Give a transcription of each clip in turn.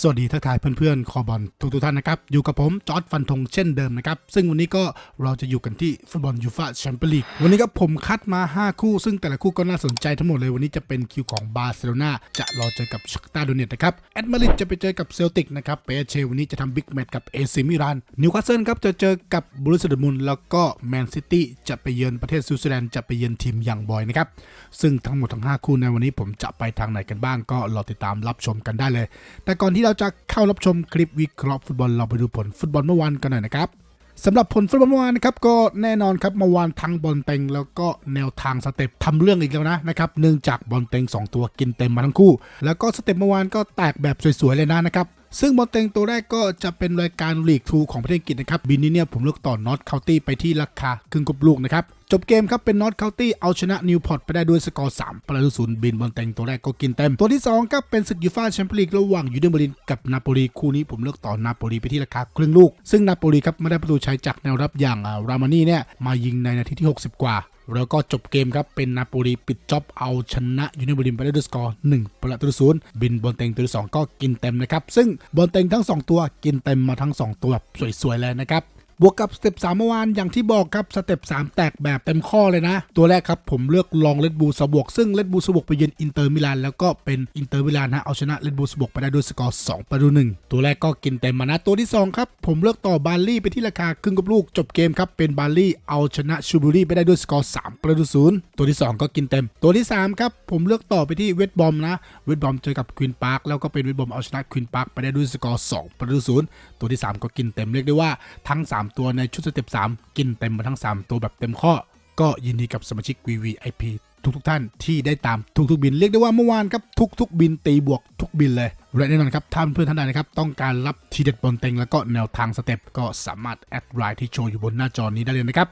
สวัสดีทักทายเพื่อนๆ คอบอลทุกๆท่านนะครับ อยู่กับผมจอร์ดฟันธงเช่นเดิมนะครับ ซึ่งวันนี้ก็เราจะอยู่กันที่ฟุตบอลยูฟ่าแชมเปี้ยนลีกวันนี้ก็ผมคัดมา 5 คู่ ซึ่งแต่ละคู่ก็น่าสนใจทั้งหมดเลยวันนี้จะเป็นคิวของบาร์เซโลนาจะรอเจอกับชักตาโดเนตนะครับแอดมาริดจะไปเจอกับเซลติกนะครับเปเชวันนี้จะทำบิ๊กแมตช์กับเอซิมิรานนิวคาสเซิลครับจะเจอกับบรูซเดอร์มุนแล้วก็แมนซิตี้จะไปเยือนประเทศสวิตเซอร์แลนด์จะไปเยือนทีมยังบอยนะครับซึ่งทั้งหมดทั้งห้าคู่ในวันนี้ผมจะไปทางไหนกันบ้างก็รอติดตามรับชมกันได้เลย แต่ก่อนที่เราจะเข้ารับชมคลิปวิเคราะห์ฟุตบอลเราไปดูผลฟุตบอลเมื่อวานกันหน่อยนะครับสำหรับผลฟุตบอลเมื่อวานนะครับก็แน่นอนครับเมื่อวานทั้งบอลเต็งแล้วก็แนวทางสเต็ปทำเรื่องอีกแล้วนะนะครับเนื่องจากบอลเต็งสองตัวกินเต็มมาทั้งคู่ แล้วก็สเต็ปเมื่อวานก็แตกแบบสวยๆเลยนะนะครับ ซึ่งบอลเต็งตัวแรกก็จะเป็นรายการลีกทูของประเทศอังกฤษนะครับบินนี้เนี่ยผมเลือกต่อนอตเคาน์ตี้ไปที่ราคาครึ่งกบลูกนะครับจบเกมครับเป็นนอตเคาน์ตี้เอาชนะนิวพอร์ตไปได้ด้วยสกอร์ 3 ประตูศูนย์บินบอลเต็งตัวแรกก็กินเต็ม ตัวที่2ครับเป็นศึกยูฟ่าแชมเปี้ยนลีกระหว่างยูเดนเบอร์ลินกับนาโปลีคู่นี้ผมเลือกต่อนาโปลีไปที่ราคาครึ่งลูก ซึ่งนาโปลีครับไม่ได้ประตูชัยจากแนวรับอย่างรามานี่เนี่ยมายิงในนาทีที่ 60 กว่า แล้วก็จบเกมครับ เป็นนาโปลีปิดจ็อบเอาชนะยูเนเบรินไปได้ด้วยสกอร์1ประตูศูนย์บินบอลเต็งตัวที่สองก็กินเต็มนะครับ ซึ่งบอลเต็งทั้ง 2 ตัวกินเต็มมาทั้ง 2 ตัวสวยๆเลยนะครับ บวกกับสเต็ป3เมื่อวานอย่างที่บอกครับสเต็ป3แตกแบบเต็มข้อเลยนะ ตัวแรกครับผมเลือกลองเลดบูสบวก ซึ่งเลดบูสบวกไปเยือนอินเตอร์มิลานแล้วก็เป็นอินเตอร์มิลานฮะเอาชนะเลดบูสบวกไปได้ด้วยสกอร์2ประตูหนึ่งตัวแรกก็กินเต็มมานะตัวที่2ครับผมเลือกต่อบาร์ลี่ไปที่ราคาครึ่งกับลูกจบเกมครับเป็นบาร์ลี่เอาชนะชูบูรี่ไปได้ด้วยสกอร์3ประตูศูนย์ตัวที่ 2 ก็กินเต็ม ตัวที่3ครับผมเลือกต่อไปที่เวทบอมนะเวทบอมเจอกับควีนพาร์คแล้วก็เป็นเวทบอมเอาชนะควีนพาร์คไปได้ด้วยสกอร์2ประตูศูนย์ตัวที่ 3 ก็กินเต็มเรียกได้ว่าทั้ง3ตัวในชุดสเต็ป3 กินเต็มมาทั้ง 3 ตัวแบบเต็มข้อ ก็ยินดีกับสมาชิก VVIP ทุกทุกท่านที่ได้ตามทุกๆบิน เรียกได้ว่าเมื่อวานครับทุกๆบินตีบวกทุกบินเลยและแน่นอนครับท่านเพื่อนท่านใดนะครับ ต้องการรับทีเด็ดบนเต็งแล้วก็แนวทางสเต็ปก็สามารถแอดไลน์ที่โชว์อยู่บนหน้าจอนี้ได้เลยนะครับ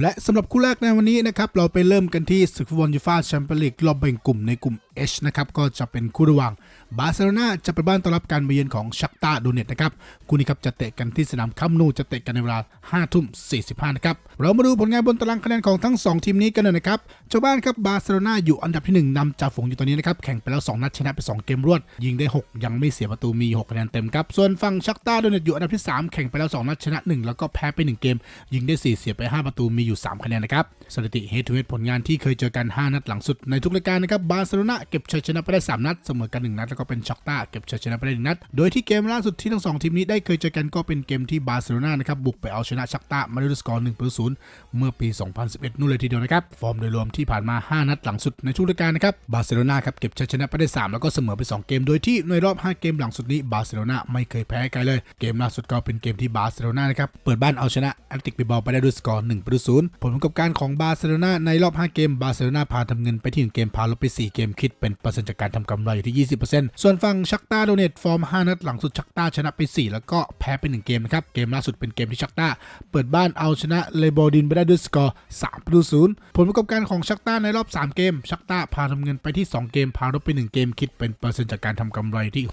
และสำหรับคู่แรกในวันนี้นะครับ เราไปเริ่มกันที่ศึกฟุตบอลยูฟ่าแชมเปี้ยนลีกรอบแบ่งกลุ่มในกลุ่ม H นะครับ ก็จะเป็นคู่ระหว่างบาร์เซโลนาจะไปบ้านต้อนรับการมาเยือนของชักตาโดเนตนะครับคู่นี้ครับจะเตะกันที่สนามคัมนูจะเตะกันในเวลา5ทุ่ม45นะครับเรามาดูผลงานบนตารางคะแนนของทั้ง 2 ทีมนี้กันหน่อยนะครับเจ้าบ้านครับบาร์เซโลนาอยู่อันดับที่ 1นำจ่าฝูงอยู่ตอนนี้นะครับแข่งไปแล้ว 2 นัดชนะไป 2 เกมรวด ยิงได้ 6 ยังไม่เสียประตูมี 6 คะแนนเต็มครับส่วนฝั่งชักตาโดเนตอยู่อันดับที่ 3 แข่งไปแล้ว 2 นัดชนะ 1 แล้วก็แพ้ไป 1 เกม ยิงได้ 4 เสียไป 5 ประตูมีอยู่ 3 คะแนนนะครับสถิติเฮดทูเฮดผลงานที่เคยเจอกัน 5 นัดหลังสุดในทุกรายการนะครับบาร์เซโลนาเก็บชัยชนะไปได้ 3 นัดเสมอกัน 1 นัดแล้วก็เป็นชักต้าเก็บชัยชนะไปได้1นัด โดยที่เกมล่าสุดที่ทั้งสองทีมนี้ได้เคยเจอกันก็เป็นเกมที่บาร์เซโลนานะครับบุกไปเอาชนะชักต้ามาด้วยสกอร์1ประตูศูนย์เมื่อปี 2011 นู่นเลยทีเดียวนะครับ ฟอร์มโดยรวมที่ผ่านมา 5 นัดหลังสุดในทุกรายการนะครับบาร์เซโลนาครับเก็บชัยชนะไปได้ 3 แล้วก็เสมอไป 2 เกม โดยที่ในรอบ 5 เกมหลังสุดนี้บาร์เซโลนาไม่เคยแพ้ใครเลย เกมล่าสุดก็เป็นเกมที่บาร์เซโลนานะครับเปิดบ้านเอาชนะแอตติกบิลบาไปได้ด้วยสกอร์1ประตูศูนย์ผลประกอบการของบาร์เซโลนาในรอบ 5 เกมบาร์เซโลนาพาทำเงินไปที่1เกมพาลบไป 4 เกมคิดเป็นเปอร์เซ็นต์จากการทำกำไรอยู่ที่ 20%ส่วนฝั่งชักตาโดเนตฟอร์ม 5 นัดหลังสุดชักตาชนะไป 4 แล้วก็แพ้ไป 1 เกมนะครับ เกมล่าสุดเป็นเกมที่ชักตาเปิดบ้านเอาชนะเลโบดินไปได้ด้วยสกอร์3ประตูศูนย์ผลประกอบการของชักตาในรอบ 3 เกม ชักตาพาทำเงินไปที่ 2 เกมพาลบไป 1 เกมคิดเป็นเปอร์เซ็นต์จากการทำกำไรที่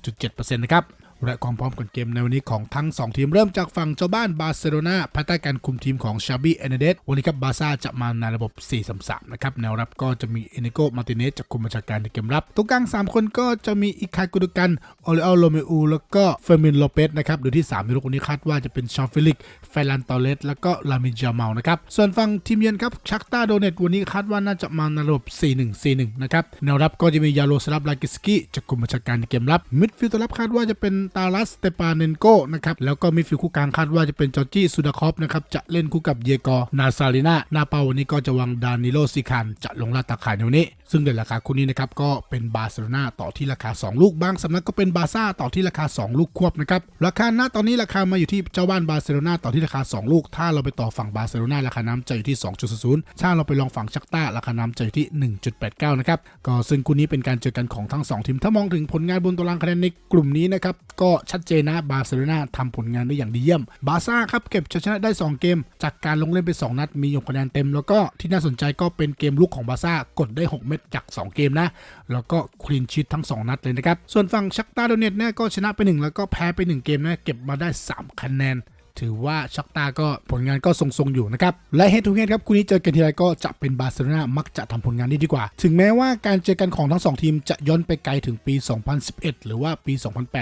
66.7%นะครับ และความพร้อมกันเกมในวันนี้ของทั้ง 2 ทีมเริ่มจากฝั่งเจ้าบ้านบาร์เซโลนาภายใต้การคุมทีมของชาบี้เอเนเดสวันนี้ครับบาร์ซ่าจะมาในระบบ 4-3-3 นะครับ แนวรับก็จะมีเอเนโกมาติเนสจากคุมบัญชาการในเกมรับตัวกลาง 3 คนก็จะมีอิคายกุดกันโอเลอโรเมอูแล้วก็เฟอร์มินโลเปสนะครับโดยที่ 3 ในลูกคนนี้คาดว่าจะเป็นชาฟิลิกเฟลันตอเลสแล้วก็ลามิจาเมานะครับส่วนฝั่งทีมเยือนครับชักตาโดเนตวันนี้คาดว่าน่าจะมาในระบบ 4-1-4-1 นะครับแนวรับก็จะมียาโรสลับลากิสกี้จากคุมบัญชาการในเกมรับมิดฟิลด์ตัวรับคาดว่าจะเป็นตาลัสเตปาเนนโกนะครับ แล้วก็มิดฟิลด์คู่กลางคาดว่าจะเป็นจอร์จี้สุดาคอฟนะครับ จะเล่นคู่กับเยกอร์นาซาลินาหน้าเปาวันนี้ก็จะวางดานิโลซิคานจะลงลาดตาข่ายในวันนี้ซึ่งในราคาคู่นี้นะครับก็เป็นบาร์เซโลนาต่อที่ราคา 2 ลูกบางสำนักก็เป็นบาร์ซ่าต่อที่ราคา 2 ลูกควบนะครับราคาณตอนนี้ราคามาอยู่ที่เจ้าบ้านบาร์เซโลนาต่อที่ราคา 2 ลูก ถ้าเราไปต่อฝั่งบาร์เซโลนาราคาน้ำจะอยู่ที่ 2.00 ถ้าเราไปลองฝั่งชักต้าราคาน้ำจะอยู่ที่ 1.89 นะครับก็ซึ่งคู่นี้เป็นการเจอกันของทั้ง 2 ทีมถ้ามองถึงผลงานบนตารางคะแนนในกลุ่มนี้นะครับก็ชัดเจนนะบาร์เซโลนาทำผลงานได้อย่างดีเยี่ยม บาร์ซ่าครับเก็บชัยชนะได้ 2 เกม จากการลงเล่นไป 2 นัดมี6คะแนนเต็ม แล้วก็ที่น่าสนใจก็เป็นเกมลุกของบาร์ซ่ากดได้ 6 เม็ดจาก 2 เกมนะ แล้วก็คลีนชิตทั้ง 2 นัดเลยนะครับ ส่วนฝั่งชักตาโดเนตเนี่ยก็ชนะไป 1 แล้วก็แพ้ไป 1 เกมนะเก็บมาได้ 3 คะแนน ถือว่าชักตาก็ผลงานก็ทรงๆอยู่นะครับ และเฮดทูเฮดครับคู่นี้เจอกันทีไรก็จะเป็นบาร์เซโลนามักจะทำผลงานได้ดีกว่า ถึงแม้ว่าการเจอกันของทั้งสองทีมจะย้อนไปไกลถึงปี 2011 หรือว่าปี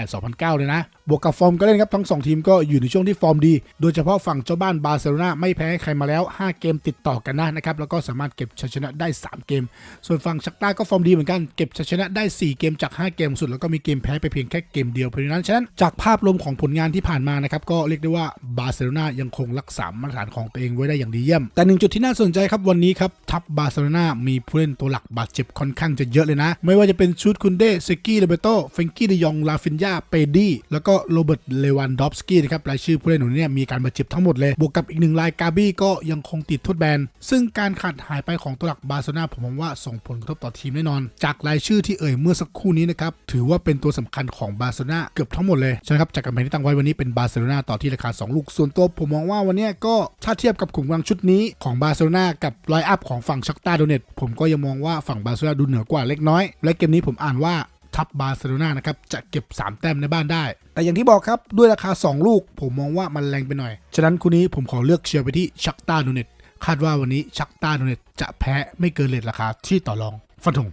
2008-2009 เลยนะ บวกกับฟอร์มการเล่นครับทั้งสองทีมก็อยู่ในช่วงที่ฟอร์มดี โดยเฉพาะฝั่งเจ้าบ้านบาร์เซโลนาไม่แพ้ใครมาแล้ว 5 เกมติดต่อกันนะนะครับแล้วก็สามารถเก็บชัยชนะได้ 3 เกม ส่วนฝั่งชักตาก็ฟอร์มดีเหมือนกันเก็บชัยชนะได้ 4 เกมจาก 5 เกมสุดแล้วก็มีเกมแพ้ไปเพียงแค่เกมเดียวเพราะฉะนั้นจากภาพรวมของผลงานที่ผ่านมานะครับก็เรียกได้ว่าบาร์เซโลนายังคงรักษามาตรฐานของตัวเองไว้ได้อย่างดีเยี่ยม แต่หนึ่งจุดที่น่าสนใจครับวันนี้ครับทัพบาร์เซโลนามีผู้เล่นตัวหลักบาดเจ็บค่อนข้างจะเยอะเลยนะ ไม่ว่าจะเป็นชูดคุนเดเซกี้เลเบโตเฟงกี้เดยองลาฟินยาเปดี้แล้วก็โรเบิร์ตเลวันดอฟสกี้นะครับรายชื่อผู้เล่นเหล่านี้เนี่ยมีการบาดเจ็บทั้งหมดเลยบวกกับอีกหนึ่งรายกาบี้ก็ยังคงติดทษแบนซึ่งการขาดหายไปของตัวหลักบาร์เซโลนาผมมองว่าส่งผลกระทบต่อทีมแน่นอน จากรายชื่อที่เอ่ยเมื่อสักครู่นี้นะครับถือว่าเป็นตัวสำคัญของบาร์เซโลนาเกือบทั้งหมดเลยใช่ครับจากการแผนที่ตั้งไว้วันนี้เป็นบาร์เซโลนาต่อที่ราคา2ลูกส่วนตัวผมมองว่าวันนี้ก็ถ้าเทียบกับขุมกำลังชุดนี้ของบาร์เซโลนากับไลอัพของฝั่งชักตาโดเนตผมก็ยังมองว่าฝั่งบาร์เซโลนาดูเหนือกว่าเล็กน้อย และเกมนี้ผมอ่านว่าทัพบาร์เซโลนานะครับจะเก็บ 3 แต้มในบ้านได้ แต่อย่างที่บอกครับ ด้วยราคา 2 ลูก ผมมองว่ามันแรงไปหน่อย ฉะนั้นคู่นี้ผมขอเลือกเชียร์ไปที่ชักตาโดเนตคาดว่าวันนี้ชักตาโดเนตจะแพ้ไม่เกินเลทราคาที่ต่อรองฟันธง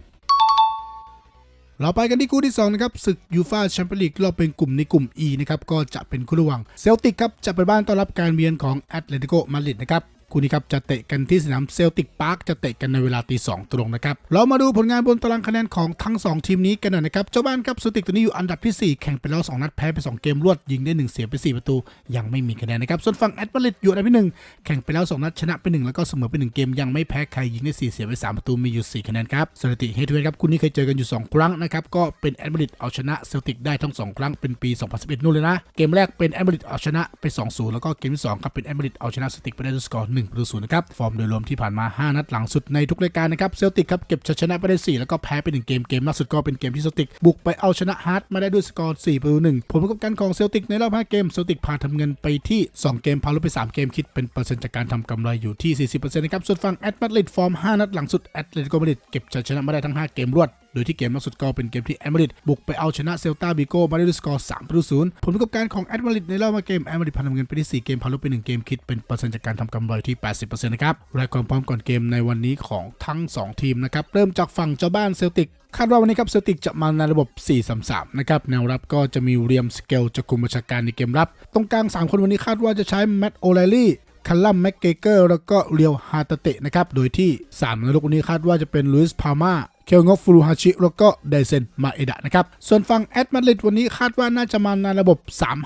เราไปกันที่คู่ที่ 2 นะครับศึกยูฟาแชมเปี้ยนลีกรอบเป็นกลุ่มในกลุ่ม E นะครับก็จะเป็นคู่ระหว่างเซลติกครับจะไปบ้านต้อนรับการเยือนของแอตเลติโกมาดริดนะครับ คู่นี้ครับจะเตะกันที่สนามเซลติกพาร์คจะเตะกันในเวลาตีสองตรงนะครับ เรามาดูผลงานบนตารางคะแนนของทั้ง 2 ทีมนี้กันหน่อยนะครับ เจ้าบ้านครับเซลติกตัวนี้อยู่อันดับที่ 4 แข่งไปแล้ว 2 นัดแพ้ไป 2 เกมรวดยิงได้ 1 เสียไป 4 ประตู ยังไม่มีคะแนนนะครับ ส่วนฝั่งแอตมาริดอยู่อันดับที่1แข่งไปแล้ว 2 นัดชนะไป 1 แล้วก็เสมอไป 1 เกมยังไม่แพ้ใครยิงได้4เสียไป3ประตูมีอยู่4คะแนนครับสถิติเฮดทูเฮดครับคู่นี้เคยเจอกันอยู่ 2 ครั้งนะครับก็เป็นแอตมาริดเอาชนะเซลติกได้ทั้ง 2 ครั้งเป็นปี 2011นู่นเลยนะเกมแรกเป็นแอตมาริดเอาชนะไป 2-0 แล้วก็เกมที่2ครับเป็นแอตมาริดเอาชนะเซลติกไปได้ด้วยสกอร์1ประตู0นะครับ ฟอร์มโดยรวมที่ผ่านมา 5 นัดหลังสุดในทุกรายการนะครับ เซลติกครับเก็บชัยชนะไปได้ 4 แล้วก็แพ้ไป 1 เกม เกมล่าสุดก็เป็นเกมที่เซลติกบุกไปเอาชนะฮาร์ดมาได้ด้วยสกอร์ 4 ประตู 1 ผลประกอบการของเซลติกในรอบ 5 เกม เซลติกพาทำเงินไปที่ 2 เกม พาลดไป 3 เกม คิดเป็นเปอร์เซ็นต์จากการทำกำไรอยู่ที่ 40%นะครับ ส่วนฝั่งแอตมาดริดฟอร์ม 5 นัดหลังสุดแอตเลติโกมาดริดเก็บชัยชนะมาได้ทั้ง 5 เกมรวด โดยที่เกมล่าสุดก็เป็นเกมที่แอมาดริดบุกไปเอาชนะเซลตาบิโก้มาได้ด้วยสกอร์3ประตู0ผลประกอบการของแอตมาริดในรอบมาเกมแอมาดริดพาทำเงินไปที่4เกมพาลดไป1เกมคิดเป็นเปอร์เซ็นต์จากการทำกำไรที่ 80%นะครับรายความพร้อมก่อนเกมในวันนี้ของทั้ง 2 ทีมนะครับเริ่มจากฝั่งเจ้าบ้านเซลติกคาดว่าวันนี้ครับเซลติกจะมาในระบบ 4-3-3 นะครับ แนวรับก็จะมีเรียมสเกลจะคุมบัญชาการในเกมรับ ตรงกลาง 3 คนวันนี้คาดว่าจะใช้แมตต์โอไลลี่คัลลัมแม็กเกเกอร์แล้วก็เรียวฮาตาเตะนะครับ โดยที่3นลูกวันนี้คาดว่าจะเป็นลุยส์พาม่าเคลงอฟฟูรุฮาชิแล้วก็ไดเซนมาเอดะนะครับส่วนฝั่งแอตมาดริดวันนี้คาดว่าน่าจะมาในระบบ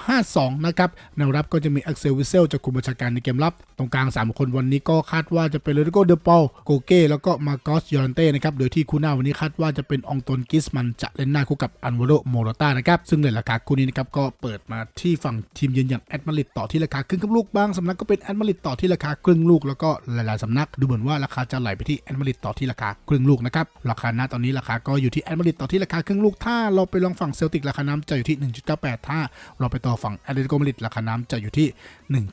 3-5-2 นะครับแนวรับก็จะมีอักเซลวิเซลจะคุมบัญชาการในเกมรับ ตรงกลาง 3 คนวันนี้ก็คาดว่าจะเป็นเลโกเดปอลโกเก้แล้วก็มาโกสยอรันเต้นะครับโดยที่คู่หน้าวันนี้คาดว่าจะเป็นองตนกิสมันจะเล่นหน้าคู่กับอันวโรโมโรต้านะครับซึ่งในราคาคู่นี้นะครับก็เปิดมาที่ฝั่งทีมเยือนอย่างแอตมาดริดต่อที่ราคาครึ่งกับลูกบางสำนักก็เป็นแอตมาดริดต่อที่ราคาครึ่งลูกแล้วก็หลายๆสำนักดูเหมือนว่าราคาจะไหลไปที่แอตมาดริดต่อที่ราคาครึ่งลูกนะครับราคาหน้าตอนนี้ราคาก็อยู่ที่แอตมาริดต่อที่ราคาครึ่งลูกถ้าเราไปลองฝั่งเซลติกราคาน้ำจะอยู่ที่ 1.98 ถ้าเราไปต่อฝั่งแอตเลติโกมาริดราคาน้ำจะอยู่ที่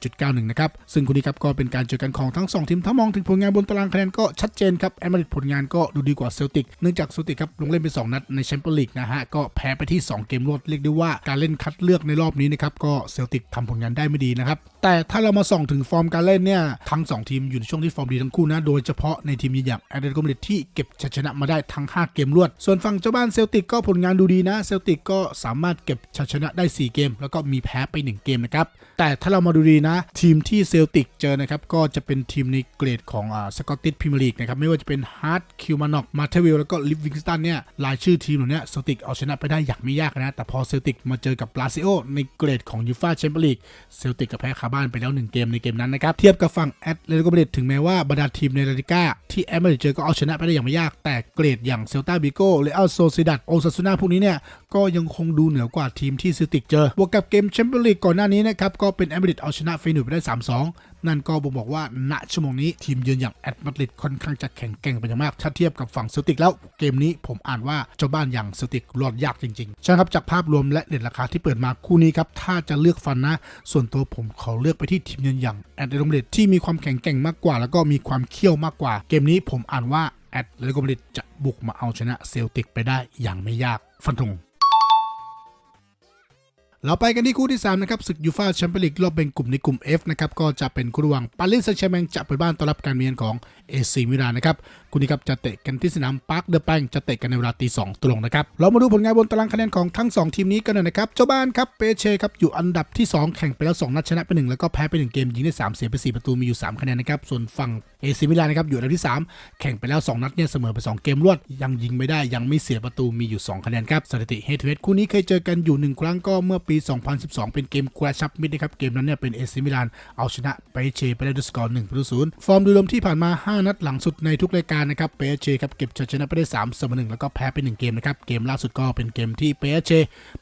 1.91 นะครับ ซึ่งคู่นี้ครับก็เป็นการเจอกันของทั้ง 2 ทีม ถ้ามองถึงผลงานบนตารางคะแนนก็ชัดเจนครับแอตมาริดผลงานก็ดูดีกว่าเซลติก เนื่องจากเซลติกครับลงเล่นไป 2 นัดในแชมเปี้ยนลีกนะฮะ ก็แพ้ไปที่ 2 เกมรวด เรียกได้ว่าการเล่นคัดเลือกในรอบนี้นะครับ ก็เซลติกทำผลงานได้ไม่ดีนะครับ แต่ถ้าเรามาส่องถึงฟอร์มการเล่นเนี่ย ทั้ง 2 ทีมอยู่ในช่วงที่ฟอร์มดีทั้งคู่นะ โดยเฉพาะในทีมอย่างแอตเลติโกมาริดที่เก็บชัยชนะมาได้ทั้ง 5 เกมรวด ส่วนฝั่งเจ้าบ้านเซลติกก็ผลงานดูดีนะ เซลติกก็สามารถเก็บชัยชนะได้ 4 เกม แล้วก็มีแพ้ไป 1 เกมนะครับ แต่ถ้าเรามาดูดีนะ ทีมที่เซลติกเจอนะครับ ก็จะเป็นทีมในเกรดของอ่าสกอตติชพรีเมียร์ลีกนะครับ ไม่ว่าจะเป็นฮาร์ดคิวมานอกมาเทวิลแล้วก็ลิฟวิงสตันเนี่ยรายชื่อทีมเหล่านี้เซลติกเอาชนะไปได้อย่างไม่ยากนะ แต่พอเซลติกมาเจอกับลาซิโอในเกรดของยูฟาแชมเปี้ยนลีกเซลติกกับแพ้คาบ้านไปแล้ว 1 เกมในเกมนั้นนะครับเทียบกับฝั่งแอตเลติโกมาดริดถึงแม้ว่าบรรดาทีมในลาลิก้าที่แอตมาดริดเจอก็เอาชนะไปได้อย่างไม่ยากแต่เกรดอย่างเซลตาบิโกเลอัลโซซิดัดโอซาซูนาพวกนี้เนี่ย ก็ยังคงดูเหนือกว่าทีมที่ซลติกเจอ บวกกับเกมแชมเปี้ยนลีกก่อนหน้านี้นะครับ ก็เป็นแอมาดริดเอาชนะเฟนูไปได้ 3-2นั่นก็บ่งบอกว่าณชั่วโมงนี้ทีมเยือนอย่างแอตมาดริดค่อนข้างจะแข็งแกร่งเป็นอย่างมากถ้าเทียบกับฝั่งเซลติกแล้ว เกมนี้ผมอ่านว่าเจ้าบ้านอย่างเซลติกรอดยากจริงๆ ใช่ครับ จากภาพรวมและเด่นราคาที่เปิดมาคู่นี้ครับ ถ้าจะเลือกฟันนะ ส่วนตัวผมขอเลือกไปที่ทีมเยือนอย่างแอตเลติกมาดริดที่มีความแข็งแกร่งมากกว่า แล้วก็มีความเขี้ยวมากกว่า เกมนี้ผมอ่านว่า แอตเลติโกมาดริดจะบุกมาเอาชนะเซลติกไปได้อย่างไม่ยากฟันธงเราไปกันที่คู่ที่ 3 นะครับศึกยูฟาแชมเปี้ยนลีกรอบแบ่งกลุ่มในกลุ่ม F นะครับก็จะเป็นคู่ระหว่างปารีสแซงต์แชร์แมงจะเปิดบ้านต้อนรับการเมียนของเอซีมิลานนะครับ คู่นี้ครับจะเตะกันที่สนามปาร์คเดอะแปงจะเตะกันในเวลาตีสองตรงนะครับเรามาดูผลงานบนตารางคะแนนของทั้ง 2 ทีมนี้กันหน่อยนะครับเจ้าบ้านครับเปเช่ครับอยู่อันดับที่ 2 แข่งไปแล้ว 2 นัดชนะไป 1 แล้วก็แพ้ไป 1 เกมยิงได้ 3 เสียไป 4 ประตูมีอยู่ 3 คะแนนนะครับส่วนฝั่งเอซีมิลานนะครับอยู่อันดับที่ 3 แข่งไปแล้ว 2 นัดเนี่ยเสมอไป 2 เกมรวด ยังยิงไม่ได้ยังไม่เสียประตูมีอยู่ 2 คะแนนครับสถิติเฮดทูเฮดคู่นี้เคยเจอกันอยู่ 1 ครั้งก็เมื่อปี 2012 เป็นเกมกระชับมิดนะครับเกมนั้นเนี่ยเป็นเอซิมิลานเอาชนะเปเชไปได้ด้วยสกอร์1ประตูศูนย์ฟอร์มโดยรวมที่ผ่านมา 5 นัดหลังสุดในทุกรายการนะครับเปเชครับเก็บชัยชนะไปได้3เสมอ1แล้วก็แพ้ไป1เกมนะครับเกมล่าสุดก็เป็นเกมที่เปเช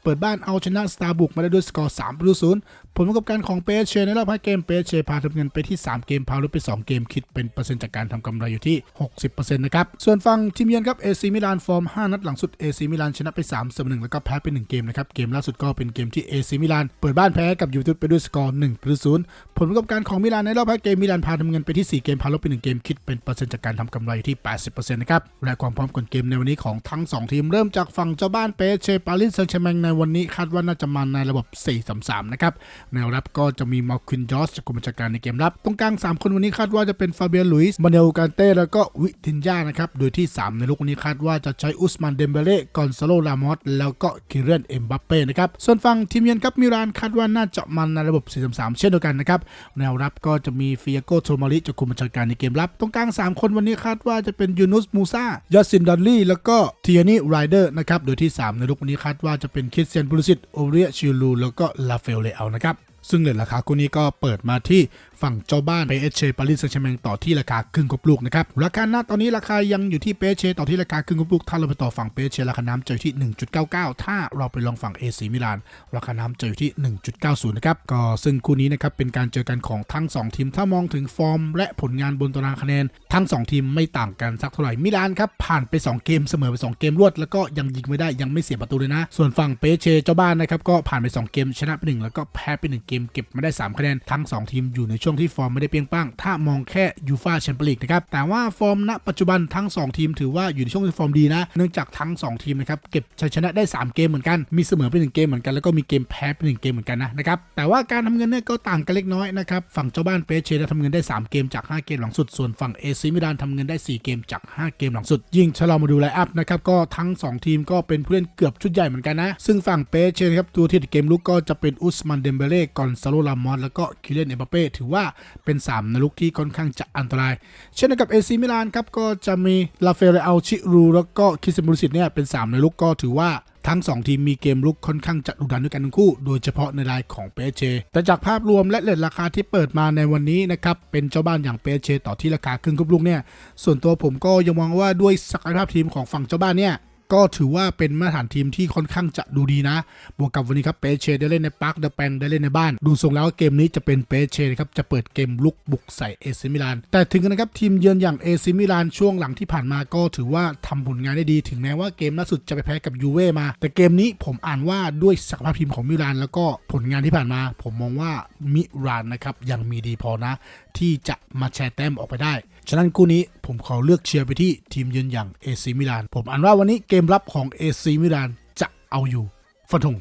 เปิดบ้านเอาชนะสตาร์บุกมาได้ด้วยสกอร์3ประตูศูนย์ ผลประกอบการของเปเชในรอบ 5 เกมเปเชพาทำเงินไปที่ 3 เกมพาลดไป 2 เกมคิดเป็นเปอร์เซ็นต์จากการทำกำไรอยู่ที่ 60%นะครับ ส่วนฝั่งทีมเยือนครับเอซีมิลานฟอร์ม 5 นัดหลังสุดเอซีมิลานชนะไป3เสมอ1แล้วก็แพ้ไป 1 เกมนะครับ เกมล่าสุดก็เป็นเกมที่เอซีมิลานเปิดบ้านแพ้กับยูเวนตุสไปด้วยสกอร์1ประตูศูนย์ผลประกอบการของมิลานในรอบ 5 เกมมิลานพาทำเงินไปที่ 4 เกมพาลดไป 1 เกมคิดเป็นเปอร์เซ็นต์จากการทำกำไรอยู่ที่ 80%นะครับและความพร้อมก่อนเกมในวันนี้ของทั้ง 2 ทีมเริ่มจากฝั่งเจ้าบ้านเปเชปารีสแซงต์แชร์แมงในวันนี้คาดว่าน่าจะมาในระบบ4-3-3นะครับ แนวรับก็จะมีมาร์คินยอสจากกรมบัญชาการในเกมรับ ตรงกลาง 3 คนวันนี้คาดว่าจะเป็นฟาเบียนลุยส์มาเนลการเต้แล้วก็วิทินยานะครับ โดยที่ 3 ในลูกวันนี้คาดว่าจะใช้อุสมานเดมเบเล่กอนซาโลลามอสแล้วก็คิเรนเอ็มบัปเป้นะครับ ส่วนฝั่งทีมเยือนครับมิรานคาดว่าน่าจะมาในระบบ4-3-3เช่นเดียวกันนะครับ แนวรับก็จะมีฟิยโกโทมาริจากกรมบัญชาการในเกมรับ ตรงกลาง 3 คนวันนี้คาดว่าจะเป็นยูนุสมูซายาซินดอนลี่แล้วก็เทียนี่ไรเดอร์นะครับ โดยที่ 3 ในลูกวันนี้คาดว่าจะเป็นคริสเตียนบูริสิตโอเรียชิลูแล้วก็ลาเฟลเลอานะครับ ซึ่งเลทราคาคู่นี้ก็เปิดมาที่ฝั่งเจ้าบ้านเปเชปารีสแซงต์แชร์แมงต่อที่ราคาครึ่งกบลูกนะครับราคาหน้าตอนนี้ราคายังอยู่ที่เปเชต่อที่ราคาครึ่งกบลูกถ้าเราไปต่อฝั่งเปเชราคาน้ำจะอยู่ที่ 1.99 ถ้าเราไปลองฝั่งเอซีมิลานราคาน้ำจะอยู่ที่ 1.90 นะครับก็ซึ่งคู่นี้นะครับเป็นการเจอกันของทั้ง 2 ทีมถ้ามองถึงฟอร์ม และผลงานบนตารางคะแนน ทั้ง 2 ทีมไม่ต่างกันสักเท่าไหร่มิลานครับผ่านไป 2 เกมเสมอไป 2 เกมรวด แล้วก็ยังยิงไม่ได้ยังไม่เสียประตูเลยนะ ส่วนฝั่งเปเชเจ้าบ้านนะครับก็ผ่านไป 2 เกมชนะไป1แล้วก็แพ้ไป1เกมเก็บมาได้ 3 คะแนน ทั้ง 2 ทีมอยู่ในช่วงที่ฟอร์มไม่ได้เปียงป้าง ถ้ามองแค่ยูฟาแชมเปี้ยนลีกนะครับ แต่ว่าฟอร์มณปัจจุบันทั้ง 2 ทีมถือว่าอยู่ในช่วงที่ฟอร์มดีนะ เนื่องจากทั้ง 2 ทีมนะครับเก็บชัยชนะได้ 3 เกมเหมือนกัน มีเสมอไป1เกมเหมือนกัน แล้วก็มีเกมแพ้ไป1เกมเหมือนกันนะนะครับ แต่ว่าการทำเงินเนี่ยก็ต่างกันเล็กน้อยนะครับ ฝั่งเจ้าบ้านเปเชได้ทำเงินได้ 3 เกมจาก 5 เกมหลังสุด ส่วนฝั่งเอซิมิลานทำเงินได้ 4 เกมจาก 5 เกมหลังสุด ยิ่งถ้าเรามาดูไลอัพนะครับก็ทั้ง 2 ทีมก็เป็นผู้เล่นเกือบชุดใหญ่เหมือนกันนะ ซึ่งฝั่งเปเชนะครับตัวที่เกมลุกก็จะเป็นอุสมันเดมเบเล่กอนซาโลลามอสแล้วก็คิเลนเอมบัปเป้ถือว่าเป็น3ในลุกที่ค่อนข้างจะอันตราย เช่นเดียวกับเอซิมิลานครับก็จะมีลาเฟเรอัลชิรูแล้วก็คิสเซมูริสิตเนี่ยเป็น 3 ในลุกก็ถือว่าทั้ง 2 ทีมมีเกมลุกค่อนข้างจะดุดันด้วยกันทั้งคู่ โดยเฉพาะในรายของเปเชแต่จากภาพรวมและเลทราคาที่เปิดมาในวันนี้นะครับ เป็นเจ้าบ้านอย่างเปเชต่อที่ราคาครึ่งกุบลุกเนี่ย ส่วนตัวผมก็ยังมองว่าด้วยศักยภาพทีมของฝั่งเจ้าบ้านเนี่ย ก็ถือว่าเป็นมาตรฐานทีมที่ค่อนข้างจะดูดีนะ บวกกับวันนี้ครับเปเชได้เล่นในปาร์คเดอะแปงได้เล่นในบ้าน ดูทรงแล้วเกมนี้จะเป็นเปเชครับจะเปิดเกมลุกบุกใส่เอซิมิลาน แต่ถึงกันนะครับทีมเยือนอย่างเอซิมิลานช่วงหลังที่ผ่านมาก็ถือว่าทำผลงานได้ดี ถึงแม้ว่าเกมล่าสุดจะไปแพ้กับยูเว่มา แต่เกมนี้ผมอ่านว่าด้วยศักยภาพทีมของมิลาน แล้วก็ผลงานที่ผ่านมา ผมมองว่ามิรานนะครับยังมีดีพอนะ ที่จะมาแชร์แต้มออกไปได้ ฉะนั้นคู่นี้ผมขอเลือกเชียร์ไปที่ทีมเยือนอย่างเอซีมิลาน ผมอ่านว่าวันนี้เกมรับของเอซีมิลานจะเอาอยู่ฟันธง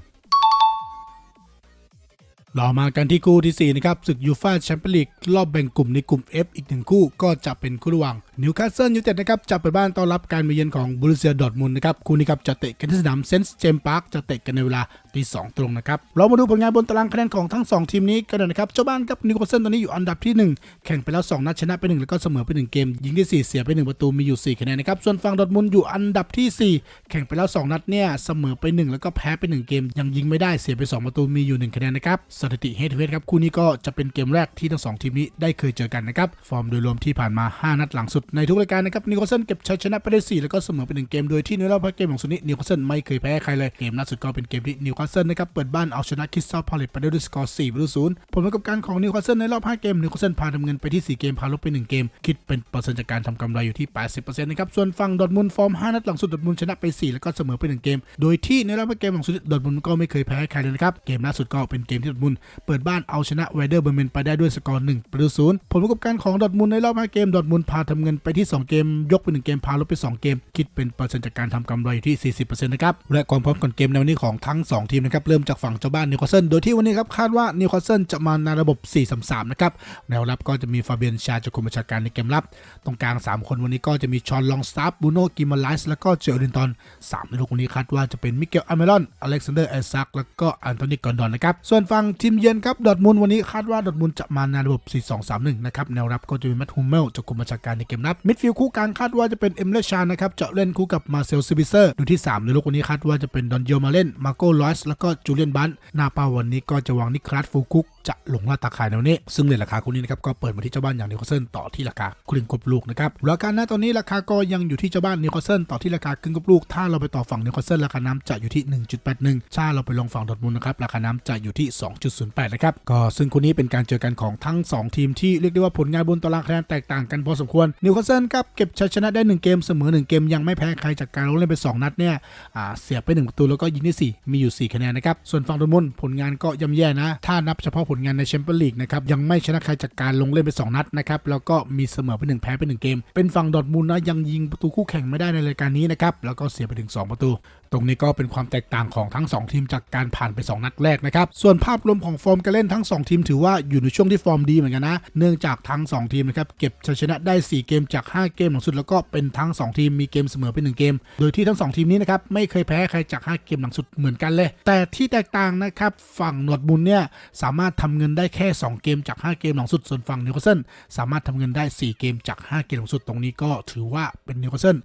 เรามากันที่คู่ที่ 4 นะครับศึกยูฟาแชมเปี้ยนลีกรอบแบ่งกลุ่มในกลุ่ม F อีกหนึ่งคู่ก็จะเป็นคู่ระหว่างนิวคาสเซิลยูไนเต็ดนะครับจะเปิดบ้านต้อนรับการมาเยือนของบรูเซียดอร์ทมุนนะครับคู่นี้ครับจะเตะกันที่สนามเซนส์เจมส์พาร์คจะเตะกันในเวลาตีสองตรงนะครับเรามาดูผลงานบนตารางคะแนนของทั้ง 2 ทีมนี้กันหน่อยนะครับเจ้าบ้านครับนิวคาสเซิลตอนนี้อยู่อันดับที่ 1 แข่งไปแล้ว 2 นัดชนะไป 1 แล้วก็เสมอไป 1 เกม ยิงได้4เสียไป 1 ประตูมีอยู่ 4 คะแนนนะครับส่วนฝั่งดอร์ทมุนอยู่อันดับที่ 4 แข่งไปแล้ว 2 นัดเนี่ยเสมอไป 1 แล้วก็แพ้ไป1เกม ยังยิงไม่ได้เสียไป 2 ประตูมีอยู่1คะแนนนะครับสถิติเฮดทูเฮดครับคู่นี้ก็จะเป็นเกมแรกที่ทั้งสองทีมนี้ได้เคยเจอกันนะครับฟอร์มโดยรวมที่ผ่านมา 5 นัดหลังสุดดในทุกรายการนะครับนิวคาสเซิลเก็บชัยชนะไปได้4แล้วก็เสมอไป1เกมโดยที่ในรอบเกมของสุนี้นิวคาสเซิลไม่เคยแพ้ใครเลยเกมล่าสุดก็เป็นเกมที่นิวคาสเซิลนะครับเปิดบ้านเอาชนะคิสตัลพาเลตไปได้ด้วยสกอร์4ประตูศูนย์ผลประกอบการของนิวคาสเซิลในรอบ5เกมนิวคาสเซิลพาทำเงินไปที่ 4 เกมพาลบไป 1 เกม คิดเป็นเปอร์เซ็นต์จากการทำกำไรอยู่ที่ 80%นะครับส่วนฝั่งดอทมุนฟอร์ม 5 นัดหลังสุดดอทมุนชนะไป 4 แล้วก็เสมอไป 1 เกม โดยที่ในรอบ5เกมของสุดดอทมุนก็ไม่เคยแพ้ใครเลยนะครับเกมล่าสุดก็เป็นเกมที่ดอทมุนเปิดบ้านเอาชนะเวเดอร์เบอร์เมนไปได้ด้วยสกอร์1ประตูศูนย์ผลประกอบการของดอทมุนในรอบ5เกมดอทมุนพาทำเงินนไปที่ 2 เกม ยกไป 1 เกมพาลบไป 2 เกม คิดเป็นเปอร์เซ็นต์จากการทำกำไรอยู่ที่ 40%นะครับและความพร้อมก่อนเกมในวันนี้ของทั้ง 2 ทีมนะครับเริ่มจากฝั่งเจ้าบ้านนิวคาสเซิลโดยที่วันนี้ครับคาดว่านิวคาสเซิลจะมาในระบบ 4-3-3 นะครับแนวรับก็จะมีฟาเบียนชาจากคุมบัญชาการในเกมรับตรงกลาง 3 คนวันนี้ก็จะมีชอนลองสตาร์บูโน่กิมาไลส์แล้วก็เจอร์ดินตัน3ในลูกวันนี้คาดว่าจะเป็นมิเกลอเมรอนอเล็กซานเดอร์ไอซักแล้วก็อันโทนีกอนดอนนะครับส่วนฝั่งทีมเยือนครับดอทมุนด์วันนี้คาดว่าดอทมุนด์จะมาในระบบ 4-2-3-1 นะครับแนวรับก็จะมีแมตต์ฮูเมลจากคุมบัญชาการในเกมรับมิดฟิลด์คู่กลางคาดว่าจะเป็นเอ็มเลชานนะครับจะเล่นคู่กับมาเซลซิบิเซอร์ดูที่ 3 ในลูกวันนี้คาดว่าจะเป็นดอนเยลมาเล่นมาโก้ลอสแล้วก็จูเลียนบันหน้าเป้าวันนี้ก็จะวางนิคลัสฟูคุกจะลงล่าตาข่ายในวนี้ ซึ่งในราคาคู่นี้นะครับก็เปิดมาที่เจ้าบ้านอย่างนิวคาสเซิลต่อที่ราคาครึ่งกบลูกนะครับราคาหน้าตอนนี้ราคาก็ยังอยู่ที่เจ้าบ้านนิวคาสเซิลต่อที่ราคาครึ่งกบลูก ถ้าเราไปต่อฝั่งนิวคาสเซิลราคาน้ำจะอยู่ที่ 1.81ถ้าเราไปลงฝั่งดอทมุนนะครับราคาน้ำจะอยู่ที่ 2.08 นะครับก็ซึ่งคู่นี้เป็นการเจอกันของทั้ง 2 ทีมที่เรียกได้ว่าผลงานบนตารางคะแนนแตกต่างกันพอสมควรนิวคาสเซิลครับเก็บชัยชนะได้ 1 เกมเสมอ 1 เกมยังไม่แพ้ใครจากการลงเล่นไป 2 นัดเนี่ยอ่าเสียไป 1 ประตูแล้วก็ยิงได้4มีอยู่ 4 คะแนนนะครับส่วนฝั่งดอทมุนผลงานก็ย่ำแย่นะถ้านับเฉพาะลงานในแชมเปี้ยนลีกนะครับยังไม่ชนะใครจากการลงเล่นไป 2 นัดนะครับแล้วก็มีเสมอไป 1 แพ้ไป 1 เกม เป็นฝั่งดอทมูลนะยังยิงประตูคู่แข่งไม่ได้ในรายการนี้นะครับแล้วก็เสียไปถึง 2 ประตู ตรงนี้ก็เป็นความแตกต่างของทั้ง 2 ทีมจากการผ่านไป 2 นัดแรกนะครับ ส่วนภาพรวมของฟอร์มการเล่นทั้ง 2 ทีมถือว่าอยู่ในช่วงที่ฟอร์มดีเหมือนกันนะ เนื่องจากทั้ง 2 ทีมนะครับเก็บชัยชนะได้ 4 เกมจาก 5 เกมหลังสุดแล้วก็เป็นทั้ง 2 ทีมมีเกมเสมอไป1เกม โดยที่ทั้ง 2 ทีมนี้นะครับไม่เคยแพ้ใครจาก 5 เกมหลังสุดเหมือนกันเลย แต่ที่แตกต่างนะครับฝั่งนอร์ทบุลเนี่ยสามารถทำเงินได้แค่ 2 เกมจาก 5 เกมหลังสุดส่วนฝั่งนิวคาสเซิลสามารถทำเงินได้ 4 เกมจาก 5 เกมหลังสุดตรงนี้ก็ถือว่าเป็นนิวคาสเซิล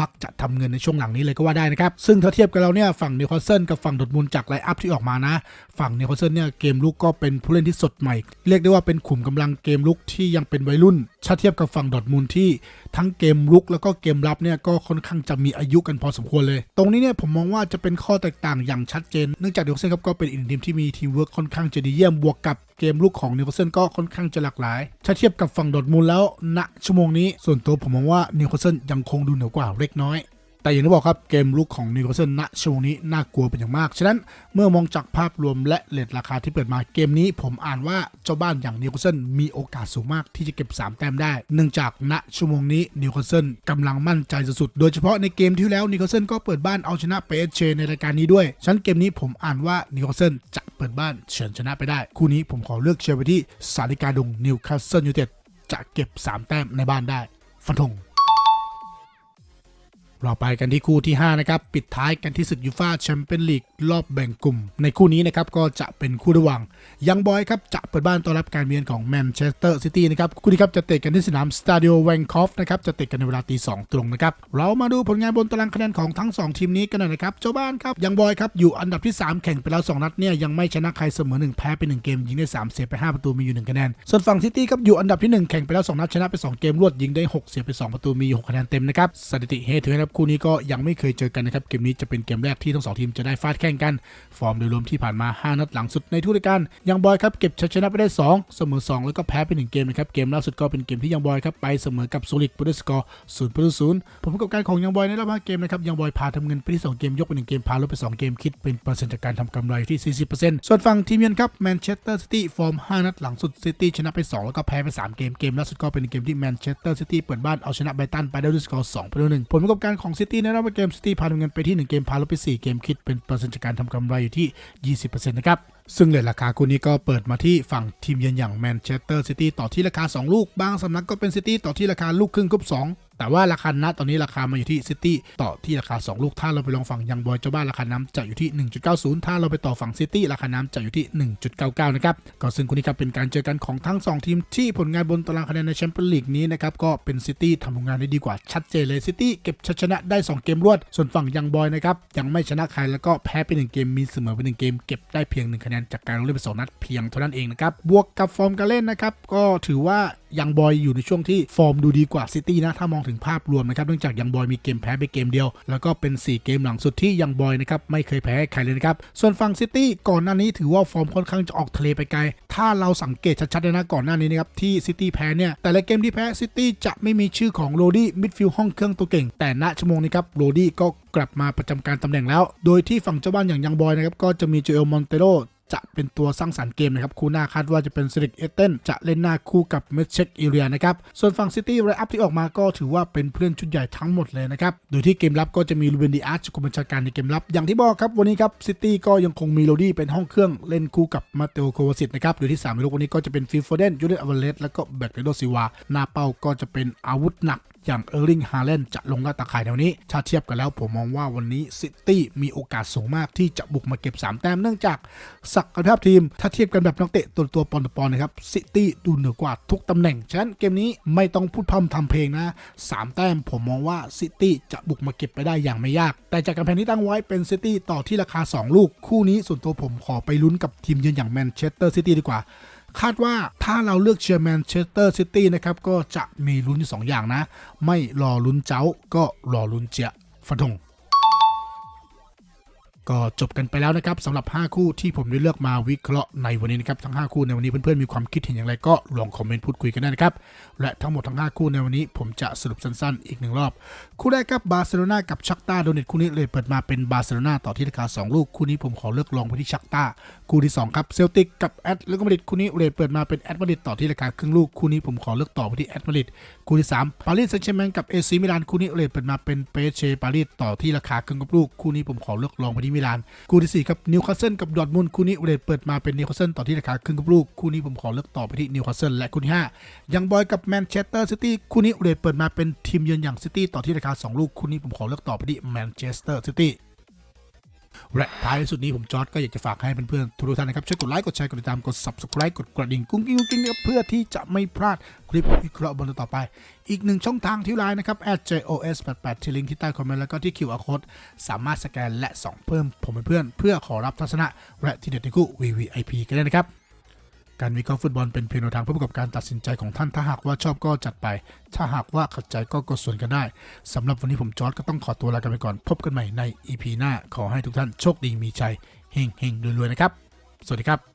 มักจะทำเงินในช่วงหลังนี้เลยก็ว่าได้นะครับซึ่งถ้าเทียบกันแล้วเนี่ยฝั่งนิวคาสเซิลกับฝั่งดอทมุนจากไลอัพที่ออกมานะ ฝั่งนิวคาสเซิลเนี่ยเกมลุกก็เป็นผู้เล่นที่สดใหม่ เรียกได้ว่าเป็นขุมกำลังเกมลุกที่ยังเป็นวัยรุ่นถ้าเทียบกับฝั่งดอทมุนที่ทั้งเกมลุกแล้วก็เกมรับเนี่ยก็ค่อนข้างจะมีอายุกันพอสมควรเลย ตรงนี้เนี่ยผมมองว่าจะเป็นข้อแตกต่างอย่างชัดเจน เนื่องจากนิวคาสเซิลครับก็เป็นอีกหนึ่งทีมที่มีทีมเวิร์คค่อนข้างจะดีเยี่ยมบวกกับเกมลุกของนิวคาสเซิลก็ค่อนข้างจะหลากหลาย ถ้าเทียบกับฝั่งดอทมุนด์แล้วณชั่วโมงนี้ ส่วนตัวผมมองว่านิวคาสเซิลยังคงดูเหนือกว่าเล็กน้อย แต่อย่างที่บอกครับเกมลุกของนิวคาสเซิลณช่วงนี้น่ากลัวเป็นอย่างมาก ฉะนั้นเมื่อมองจากภาพรวมและเลทราคาที่เปิดมาเกมนี้ผมอ่านว่าเจ้าบ้านอย่างนิวคาสเซิลมีโอกาสสูงมากที่จะเก็บ 3 แต้มได้ เนื่องจากณชั่วโมงนี้นิวคาสเซิลกำลังมั่นใจสุดๆโดยเฉพาะในเกมที่แล้วนิวคาสเซิลก็เปิดบ้านเอาชนะเปเอเชในรายการนี้ด้วยฉะนั้นเกมนี้ผมอ่านว่านิวคาสเซิลจะเปิดบ้านเฉือนชนะไปได้ คู่นี้ผมขอเลือกเชียร์ไปที่สาริกาดงนิวคาสเซิลยูไนเต็ดจะเก็บสามแต้มในบ้านได้ฟันธง เราไปกันที่คู่ที่ 5 นะครับ ปิดท้ายกันที่ศึกยูฟาแชมเปี้ยนลีกรอบแบ่งกลุ่ม ในคู่นี้นะครับก็จะเป็นคู่ระหว่างยังบอยครับ จะเปิดบ้านต้อนรับการเยือนของแมนเชสเตอร์ซิตี้นะครับ คู่นี้ครับจะเตะกันที่สนามสตาดิโอแวงคอฟนะครับ จะเตะกันในเวลาตีสองตรงนะครับ เรามาดูผลงานบนตารางคะแนนของทั้ง 2 ทีมนี้กันหน่อยนะครับ เจ้าบ้านครับยังบอยครับอยู่อันดับที่ 3 แข่งไปแล้ว 2 นัดเนี่ยยังไม่ชนะใครเสมอ1แพ้ไป1เกมยิงได้3เสียไป5ประตูมีอยู่1คะแนน ส่วนฝั่งซิตี้ครับอยู่อันดับที่ 1 แข่งไปแล้ว2นัดชนะไป2เกมรวดยิงได้6เสียไป2ประตูมีอยู่6คะแนนเต็มนะครับสถิติเฮถือคู่นี้ก็ยังไม่เคยเจอกันนะครับเกมนี้จะเป็นเกมแรกที่ทั้งสองทีมจะได้ฟาดแข่งกัน ฟอร์มโดยรวมที่ผ่านมา 5 นัดหลังสุดในทุกรายการยังบอยครับเก็บชัยชนะไปได้ 2 เสมอ 2 แล้วก็แพ้ไป1เกมนะครับเกมล่าสุดก็เป็นเกมที่ยังบอยครับไปเสมอกับโซลิกไปด้วยสกอร์0ประตูศูนย์ผลประกอบการของยังบอยในรอบ5เกมนะครับยังบอยพาทำเงินไปที่2เกมยกไป1เกมพาลบไป2เกมคิดเป็นเปอร์เซ็นต์จากการทำกำไรที่ 40%ส่วนฝั่งทีมเยือนครับแมนเชสเตอร์ซิตี้ฟอร์ม 5 นัดหลังสุดซิตี้ชนะไป 2 แล้วก็แพ้ไป 3 เกมเกมล่าสุดก็เป็นเกมที่แมนเชสเตอร์ซิตี้เปิดบ้านเอาชนะไบตันไปได้ด้วยสกอร์2ประตู1ผลประกอบการของซิตี้ในรอบเกมซิตี้พาลงเงินไปที่ 1 เกมพาลบไป 4 เกมคิดเป็นเปอร์เซ็นต์จากการทำกำไรอยู่ที่ 20%นะครับซึ่งเลทราคาคู่นี้ก็เปิดมาที่ฝั่งทีมเยือนอย่างแมนเชสเตอร์ซิตี้ต่อที่ราคา 2 ลูก บางสำนักก็เป็นซิตี้ต่อที่ราคาลูกครึ่งกบ2 แต่ว่าราคานัดตอนนี้ราคามาอยู่ที่ซิตี้ต่อที่ราคา 2 ลูก ถ้าเราไปลองฝั่งยังบอยเจ้าบ้านราคาน้ำจะอยู่ที่ 1.90 ถ้าเราไปต่อฝั่งซิตี้ราคาน้ำจะอยู่ที่ 1.99 นะครับ ก็ซึ่งคู่นี้ครับเป็นการเจอกันของทั้ง 2 ทีมที่ผลงานบนตารางคะแนนในแชมเปี้ยนลีกนี้นะครับ ก็เป็นซิตี้ทำผลงานได้ดีกว่าชัดเจนเลยซิตี้เก็บชัยชนะได้ 2 เกมรวด ส่วนฝั่งยังบอยนะครับยังไม่ชนะใครแล้วก็แพ้ไป1เกมมีเสมอไป1เกมเก็บได้เพียง1คะแนนจากการลงเล่นไปสองนัดเพียงเท่านั้นเองนะครับบวกกับฟอร์มการเล่นนะครับก็ถือว่า ยังบอยอยู่ในช่วงที่ฟอร์มดูดีกว่าซิตี้นะถ้ามองถึงภาพรวมนะครับเนื่องจากยังบอยมีเกมแพ้ไปเกมเดียว แล้วก็เป็น 4 เกมหลังสุดที่ยังบอยนะครับไม่เคยแพ้ใครเลยนะครับส่วนฝั่งซิตี้ก่อนหน้านี้ถือว่าฟอร์มค่อนข้างจะออกทะเลไปไกล ถ้าเราสังเกตชัดๆเลยนะก่อนหน้านี้นะครับที่ซิตี้แพ้เนี่ยแต่ละเกมที่แพ้ซิตี้จะไม่มีชื่อของโรดี้มิดฟิลด์ห้องเครื่องตัวเก่ง แต่ณชั่วโมงนี้ครับโรดี้ก็กลับมาประจำการตำแหน่งแล้ว โดยที่ฝั่งเจ้าบ้านอย่างยังบอยนะครับก็จะมีโจเอลมอนเตโร จะเป็นตัวสร้างสรรค์เกมนะครับคู่หน้าคาดว่าจะเป็นซิริกเอเตนจะเล่นหน้าคู่กับเมเชกอิเรียนะครับส่วนฝั่งซิตี้ไรอัพที่ออกมาก็ถือว่าเป็นผู้เล่นชุดใหญ่ทั้งหมดเลยนะครับโดยที่เกมรับก็จะมีลูเบนดีอาร์ชกุมบัญชาการในเกมรับ อย่างที่บอกครับวันนี้ครับซิตี้ก็ยังคงมีโรดี้เป็นห้องเครื่องเล่นคู่กับมาเตโอโควาซิตนะครับโดยที่สามในลูกวันนี้ก็จะเป็นฟิลโฟเดนยูเดนอเวเลสแล้วก็แบกเรโดซิวาหน้าเป้าก็จะเป็นอาวุธหนัก อย่างเออร์ลิงฮาเลนจะลงล่าตาข่ายแนวนี้ ถ้าเทียบกันแล้วผมมองว่าวันนี้ซิตี้มีโอกาสสูงมากที่จะบุกมาเก็บ 3 แต้มเนื่องจากศักยภาพทีม ถ้าเทียบกันแบบนักเตะตัวตัวปอนต่อปอนนะครับซิตี้ดูเหนือกว่าทุกตำแหน่ง ฉะนั้นเกมนี้ไม่ต้องพูดพร่ำทำเพลงนะ 3 แต้มผมมองว่าซิตี้จะบุกมาเก็บไปได้อย่างไม่ยาก แต่จากการแผนที่ตั้งไว้เป็นซิตี้ต่อที่ราคา 2 ลูก คู่นี้ส่วนตัวผมขอไปลุ้นกับทีมเยือนอย่างแมนเชสเตอร์ซิตี้ดีกว่า คาดว่าถ้าเราเลือกเชียร์แมนเชสเตอร์ซิตี้นะครับก็จะมีลุ้นอยู่สองอย่างนะ ไม่รอลุ้นเจ้าก็รอลุ้นเจียฟันธงก็จบกันไปแล้วนะครับสำหรับ 5 คู่ที่ผมได้เลือกมาวิเคราะห์ในวันนี้นะครับทั้ง 5 คู่ในวันนี้เพื่อนๆมีความคิดเห็นอย่างไรก็ลองคอมเมนต์พูดคุยกันได้นะครับและทั้งหมดทั้ง 5 คู่ในวันนี้ผมจะสรุปสั้นๆ อีกหนึ่งรอบ คู่แรกครับบาร์เซโลนากับชักตาโดเนตคู่นี้เลยเปิดมาเป็นบาร์เซโลนาต่อที่ราคา 2 ลูก คู่นี้ผมขอเลือกลองไปที่ชักตาคู่ที่ 2 ครับเซลติกกับแอตแล้วก็มาดริดคู่นี้เรทเปิดมาเป็นแอตมาดริดต่อที่ราคาครึ่งลูกคู่นี้ผมขอเลือกต่อไปที่แอตมาดริดคู่ที่3ปารีสแซงต์แชร์แมงกับเอซีมิลานคู่นี้เรทเปิดมาเป็นเปเชปารีสต่อที่ราคาครึ่งกับลูกคู่นี้ผมขอเลือกลองไปที่มิลานคู่ที่สี่ครับนิวคาสเซิลกับดอร์ทมุนคู่นี้เรทเปิดมาเป็นนิวคาสเซิลต่อที่ราคาครึ่งกับลูกคู่นี้ผมขอเลือกต่อไปที่นิวคาสเซิลและคู่ที่ห้ายังบอยกับแมนเชสเตอร์ซิตี้คู่นี้เรทเปิดมาเป็นทีมเยือนอย่างซิตี้ต่อที่ราคาสองลูกคู่นี้ผมขอเลือกต่อไปที่แมนเชสเตอร์ซิตี้ และท้ายสุดนี้ผมจอร์ดก็อยากจะฝากให้เพื่อนๆทุกท่านนะครับ ช่วยกดไลค์ กดแชร์ กดติดตาม กด subscribe กดกระดิ่งกุ้งกิ้งกุ้งกิ้งนะครับเพื่อที่จะไม่พลาดคลิปวิเคราะห์บนต่อไป อีกหนึ่งช่องทางที่ไลน์นะครับ @jos88 ที่ลิงก์ที่ใต้คอมเมนต์แล้วก็ที่ QR code สามารถสแกนและส่องเพิ่มผมเป็นเพื่อนเพื่อขอรับทัศนะและที่เด็ดในคู่ VVIP กันได้นะครับ การวิเคราะห์ฟุตบอลเป็นเพียงแนวทางเพื่อประกอบการตัดสินใจของท่าน ถ้าหากว่าชอบก็จัดไป ถ้าหากว่าขัดใจก็กดส่วนกันได้สำหรับวันนี้ผมจอร์ดก็ต้องขอตัวลากันไปก่อน พบกันใหม่ใน EP หน้า ขอให้ทุกท่านโชคดีมีชัย เฮงเฮงรวยๆนะครับ สวัสดีครับ